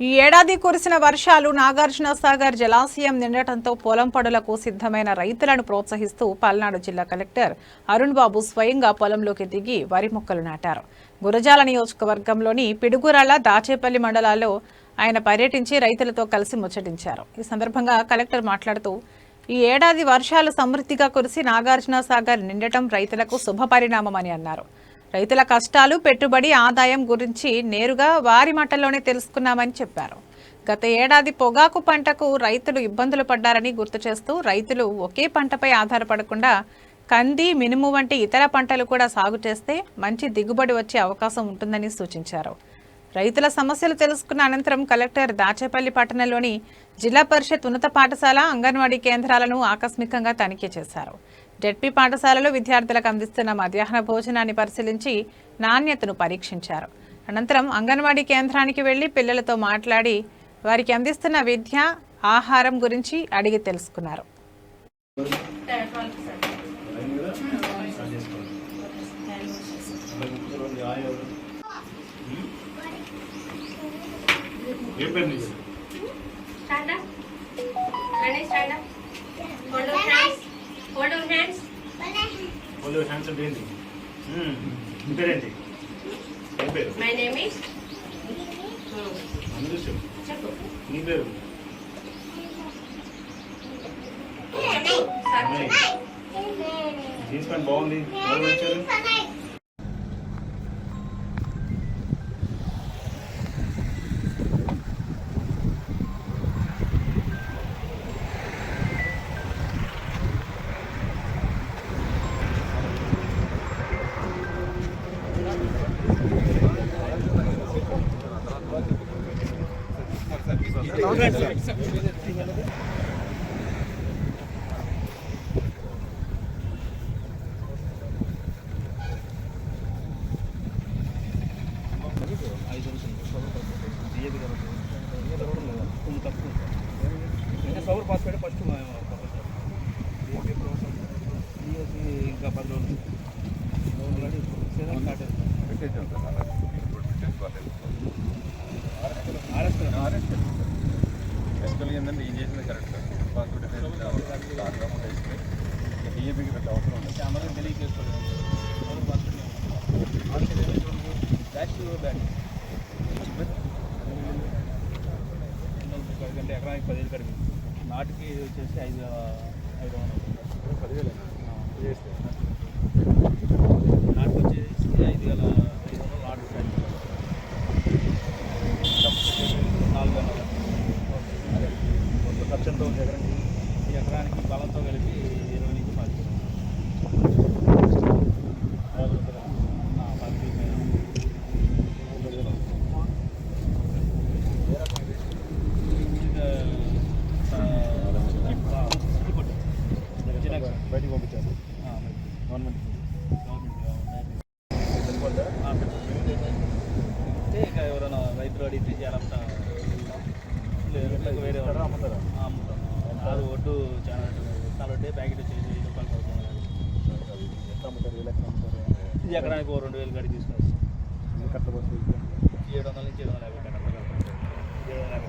ఈ ఏడాది కురిసిన వర్షాలు నాగార్జున సాగర్ జలాశయం నిండటంతో పొలం పడులకు సిద్ధమైన రైతులను ప్రోత్సహిస్తూ పల్నాడు జిల్లా కలెక్టర్ అరుణ్ బాబు స్వయంగా పొలంలోకి దిగి వరి మొక్కలు నాటారు. గురజాల నియోజకవర్గంలోని పిడుగురాళ్ళ దాచేపల్లి మండలాల్లో ఆయన పర్యటించి రైతులతో కలిసి ముచ్చటించారు. ఈ సందర్భంగా కలెక్టర్ మాట్లాడుతూ ఈ ఏడాది వర్షాలు సమృద్ధిగా కురిసి నాగార్జున సాగర్ నిండటం రైతులకు శుభ పరిణామమని అన్నారు. రైతుల కష్టాలు పెట్టుబడి ఆదాయం గురించి నేరుగా వారి మాటల్లోనే తెలుసుకున్నామని చెప్పారు. గత ఏడాది పొగాకు పంటకు రైతులు ఇబ్బందులు పడ్డారని గుర్తు చేస్తూ రైతులు ఒకే పంటపై ఆధారపడకుండా కంది మినుము వంటి ఇతర పంటలు కూడా సాగు చేస్తే మంచి దిగుబడి వచ్చే అవకాశం ఉంటుందని సూచించారు. రైతుల సమస్యలు తెలుసుకున్న అనంతరం కలెక్టర్ దాచేపల్లి పట్టణంలోని జిల్లా పరిషత్ ఉన్నత పాఠశాల అంగన్వాడీ కేంద్రాలను ఆకస్మికంగా తనిఖీ చేశారు. జెడ్పీ పాఠశాలలో విద్యార్థులకు అందిస్తున్న మధ్యాహ్న భోజనాన్ని పరిశీలించి నాణ్యతను పరీక్షించారు. అనంతరం అంగన్వాడీ కేంద్రానికి వెళ్ళి పిల్లలతో మాట్లాడి వారికి అందిస్తున్న విద్య ఆహారం గురించి అడిగి తెలుసుకున్నారు. ఏ hands. Hold your hands. వాళ్ళు హ్యాండ్స్ అంటే ఏంటి. నీ పేరేంటి పేరు My name is. Hmm. అందరూ చెప్పు చెప్పు. నీ పేరు. జీన్స్ ప్యాంట్ బాగుంది ఎవరు వచ్చారు సౌర్ పాస్పేట్ ఫస్ట్ ఇంకా పది రోజులు సీజన్ స్టార్ట్ ఏంటంటే ఈ చేసింది కరెక్ట్ పాస్పోర్ట్ డిఏపీకి పెద్ద అవసరం ఉంది అందరం తెలియజేసుకోలేదు. ఎకరానికి పదివేలు కడిగింది. నాటికి వచ్చేసి ఐదు ఐదు వందలు. పదివేలు చేస్తే నాటికి వచ్చేసి ఐదు వేల ఐదు వందలు నాటు స్టార్ట్ నాలుగు వేల మొత్తం ఖర్చు ఎంత ఉంది ఎకరానికి ఈ ఎకరానికి బలంతో కలిపి ఇరవై నుంచి పది. బయటికి పంపించారు. గవర్నమెంట్ అంటే ఇక ఎవరైనా రైతులు అడిగితే చేయాలంట వేరే వాళ్ళు అమ్ముతారా? ఆ, అమ్ముతాం అది ఒడ్డు చాలా ఉంటే ప్యాకెట్ వచ్చేసి వెయ్యి రూపాయలు పడుతుంది ఇది ఎకరానికి ఓ రెండు వేలు కట్ట బస్సు ఏడు వందల నుంచి ఏడు వందల యాభై కట్ట ఏడు వందల యాభై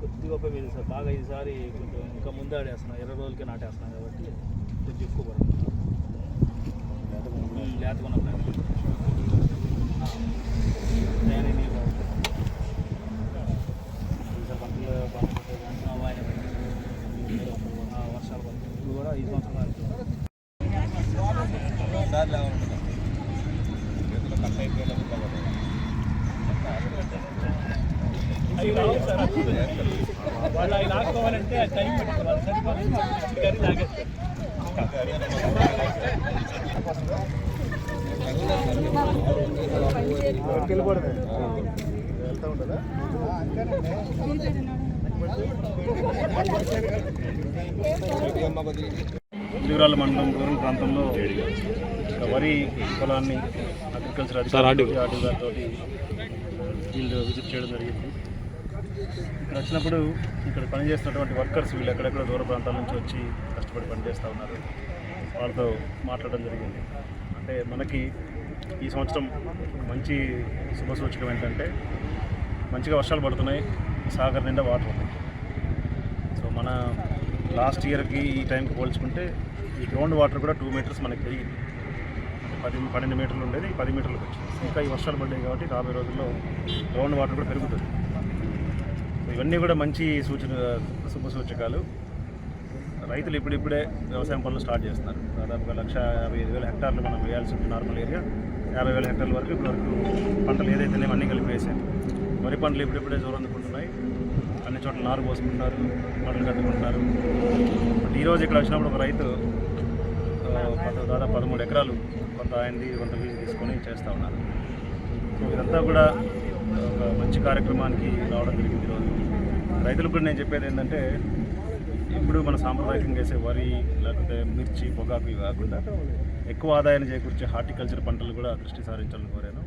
కొద్ది గొప్ప మీద సార్. బాగా ఈసారి కొంచెం ఇంకా ముందు ఆడేస్తున్నాం. ఇరవై రోజులకే నాటేస్తున్నాం కాబట్టి కొంచెం ఎక్కువ పడుతుంది. లేత వాళ్ళు అవి లాక్కోవాలంటే ఆ టైం పడుతుంది వాళ్ళు సరిపోతుంది తిరువరాళ్ళ మండలం రూరల్ ప్రాంతంలో వరి పొలాన్ని అగ్రికల్చర్ అధికారి ఆర్డీ గారితో ఫీల్డ్ విజిట్ చేయడం జరిగింది. ఇక్కడ వచ్చినప్పుడు ఇక్కడ పనిచేస్తున్నటువంటి వర్కర్స్ వీళ్ళు ఎక్కడెక్కడ దూర ప్రాంతాల నుంచి వచ్చి కష్టపడి పనిచేస్తూ ఉన్నారు. వాళ్ళతో మాట్లాడడం జరిగింది. అంటే మనకి ఈ సంవత్సరం మంచి శుభ సూచకం ఏంటంటే మంచిగా వర్షాలు పడుతున్నాయి సాగర్ నిండా వాటర్ ఉన్నాయి సో మన లాస్ట్ ఇయర్కి ఈ టైంకి పోల్చుకుంటే ఈ గ్రౌండ్ వాటర్ కూడా టూ మీటర్స్ మనకి పెరిగింది. పది పన్నెండు మీటర్లు ఉండేది పది మీటర్లకు వచ్చింది. ఇంకా ఈ వర్షాలు పడ్డాయి కాబట్టి రాబోయే రోజుల్లో గ్రౌండ్ వాటర్ కూడా పెరుగుతుంది. ఇవన్నీ కూడా మంచి సూచన శుభ సూచకాలు రైతులు ఇప్పుడిప్పుడే వ్యవసాయం పనులు స్టార్ట్ చేస్తున్నారు. దాదాపుగా లక్ష యాభై ఐదు వేల హెక్టార్లు మనం వేయాల్సి ఉంటుంది నార్మల్ ఏరియా. యాభై వేల హెక్టార్ల వరకు ఇప్పుడు వరకు పంటలు ఏదైతేనేమో అన్నీ కలిపి వేసాం వరి పంటలు ఇప్పుడిప్పుడే జోరందుకుంటున్నాయి అన్ని చోట్ల నారు పోసుకుంటున్నారు పంటలు కట్టుకుంటున్నారు. బట్ ఈరోజు ఇక్కడ వచ్చినప్పుడు ఒక రైతు దాదాపు పదమూడు ఎకరాలు కొంత ఆయనది కొంత వీలు తీసుకొని చేస్తూ ఉన్నారు. సో ఇదంతా కూడా ఒక మంచి కార్యక్రమానికి రావడం జరిగింది ఈరోజు రైతులకు కూడా నేను చెప్పేది ఏంటంటే ఇప్పుడు మన సాంప్రదాయకంగా వేసే వరి లేకపోతే మిర్చి పొగాకు ఇవి కాకుండా ఎక్కువ ఆదాయాన్ని చేకూర్చే హార్టికల్చర్ పంటలు కూడా దృష్టి సారించాలని కోరాను.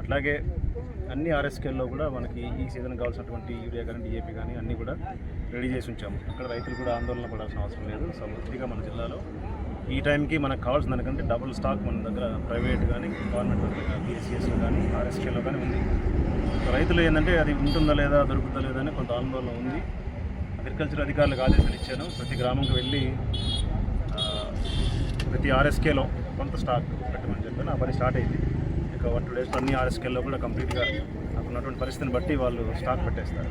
అట్లాగే అన్ని ఆర్ఎస్కేల్లో కూడా మనకి ఈ సీజన్ కావాల్సినటువంటి యూరియా కానీ డిఏపి కానీ అన్నీ కూడా రెడీ చేసి ఉంచాము. అక్కడ రైతులు కూడా ఆందోళన పడాల్సిన అవసరం లేదు. సమృద్ధిగా మన జిల్లాలో ఈ టైంకి మనకు కావాల్సిన దానికంటే డబుల్ స్టాక్ మన దగ్గర ప్రైవేట్ కానీ గవర్నమెంట్ బీఎస్సీఎస్లో కానీ ఆర్ఎస్కేలో కానీ ఉంది. రైతులు ఏంటంటే అది ఉంటుందా లేదా దొరుకుతుందా లేదా అని కొంత ఆందోళన ఉంది. అగ్రికల్చర్ అధికారులకు ఆదేశాలు ఇచ్చాను. ప్రతి గ్రామంకి వెళ్ళి ప్రతి ఆర్ఎస్కేలో కొంత స్టాక్ పెట్టమని చెప్పాను. ఆ పని స్టార్ట్ అయింది. ఇక వన్ టూ డేస్ అన్ని ఆర్ఎస్కేల్లో కూడా కంప్లీట్గా నాకు ఉన్నటువంటి పరిస్థితిని బట్టి వాళ్ళు స్టాక్ పెట్టేస్తారు.